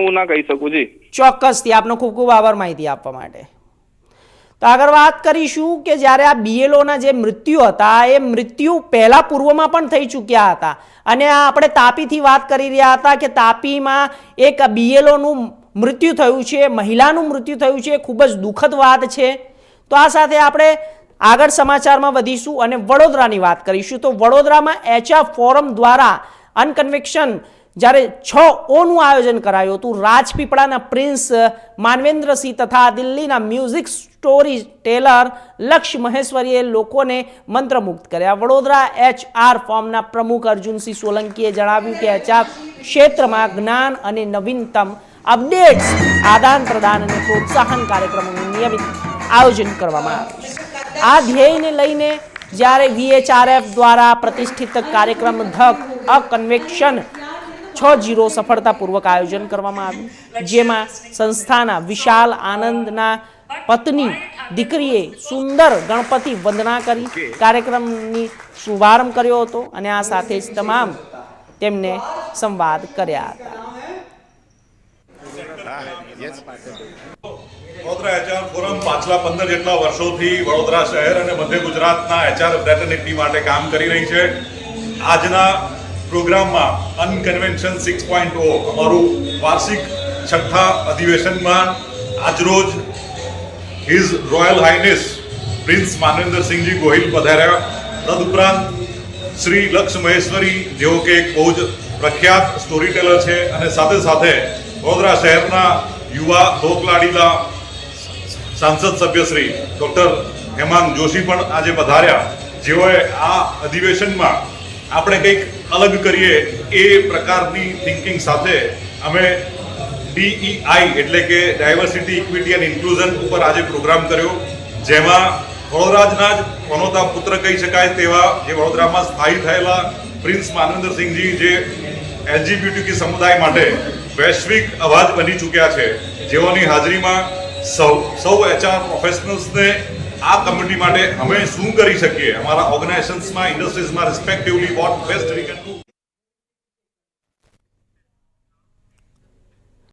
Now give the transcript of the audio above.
હું ના કહી શકું, જી. ચોક્કસથી આપનો ખૂબ ખૂબ આભાર માહિતી આપવા માટે. તો આગળ વાત કરીશું કે જ્યારે આ બીએલઓના જે મૃત્યુ હતા, એ મૃત્યુ પહેલા પૂર્વમાં પણ થઈ ચૂક્યા હતા. અને આ આપણે તાપીથી વાત કરી રહ્યા હતા કે તાપીમાં એક બીએલઓનું મૃત્યુ થયું છે, મહિલાનું મૃત્યુ થયું છે ખૂબ જ દુઃખદ વાત છે. તો આ સાથે આપણે આગળ સમાચારમાં વધીશું અને વડોદરાની વાત કરીશું. તો વડોદરામાં એચઆ ફોરમ દ્વારા અનકન્વેક્શન જ્યારે છ ઓનું આયોજન કરાયું હતું, રાજપીપળાના પ્રિન્સ માનવેન્દ્રસિંહ તથા દિલ્હીના મ્યુઝિક સ્ટોરી ટેલર લક્ષ મહેશ્વરીએ લોકોને મંત્રમુગ્ધ કર્યા. વડોદરા એચ આર ફોર્મના પ્રમુખ અર્જુનસિંહ સોલંકીએ જણાવ્યું કે એચઆર ક્ષેત્રમાં જ્ઞાન અને નવીનતમ અપડેટ્સ, આદાન પ્રદાન અને પ્રોત્સાહન કાર્યક્રમોનું નિયમિત આયોજન કરવામાં આવે આ ધ્યેયને લઈને જ્યારે વીએચઆરએફ દ્વારા પ્રતિષ્ઠિત કાર્યક્રમ ધક અ કન્વેક્શન છ જીરો સફળતાપૂર્વક આયોજન કરવામાં આવ્યું. જેમાં સંસ્થાના વિશાલ આનંદના પત્ની દીકરીએ સુંદર ગણપતિ વંદના કરી, કાર્યક્રમની શુભારંભ કર્યો હતો અને આ સાથે જ તમામ તેમને સંવાદ કર્યા હતા. વડોદરા એચઆર ફોરમ પાછલા પંદર જેટલા વર્ષોથી વડોદરા શહેર અને મધ્ય ગુજરાતના એચઆર ફ્રેટર્નિટી માટે કામ કરી રહી છે. આજના પ્રોગ્રામમાં અનકન્વેન્શન સિક્સ પોઈન્ટ ઓ અમારું વાર્ષિક છઠ્ઠા અધિવેશનમાં આજરોજ his royal highness prince Manvendrasinhji Gohil પધાર્યા. તદુપરાંત શ્રી લક્ષ મહેશ્વરી જેઓ કે એક બહુ જ પ્રખ્યાત સ્ટોરી ટેલર છે અને સાથે સાથે વડોદરા શહેરના યુવા લોકલાડીલા સાંસદ સભ્ય શ્રી ડોક્ટર હેમાંગ જોશી પણ આજે પધાર્યા. જેઓએ આ અધિવેશનમાં આપણે કંઈક અલગ કરીએ એ પ્રકારની થિંકિંગ સાથે અમે ડીઈઆઈ એટલે કે ડાયવર્સિટી ઇક્વિટી એન્ડ ઇન્ક્લુઝન ઉપર આજે પ્રોગ્રામ કર્યો, જેમાં વડોદરાજના જ પનોતા પુત્ર કહી શકાય તેવા જે વડોદરામાં સ્થાયી થયેલા પ્રિન્સ માનવેન્દ્રસિંહજી જે એલજીબીટીક્યુ સમુદાય માટે વૈશ્વિક અવાજ બની ચૂક્યા છે. જેઓની હાજરીમાં સૌ સૌ એચઆર પ્રોફેશનલ્સને આ કમ્યુનિટી માટે અમે શું કરી શકીએ? અમારા ઓર્ગેનાઇઝેશન્સમાં ઇન્ડસ્ટ્રીઝમાં respectively what best we can do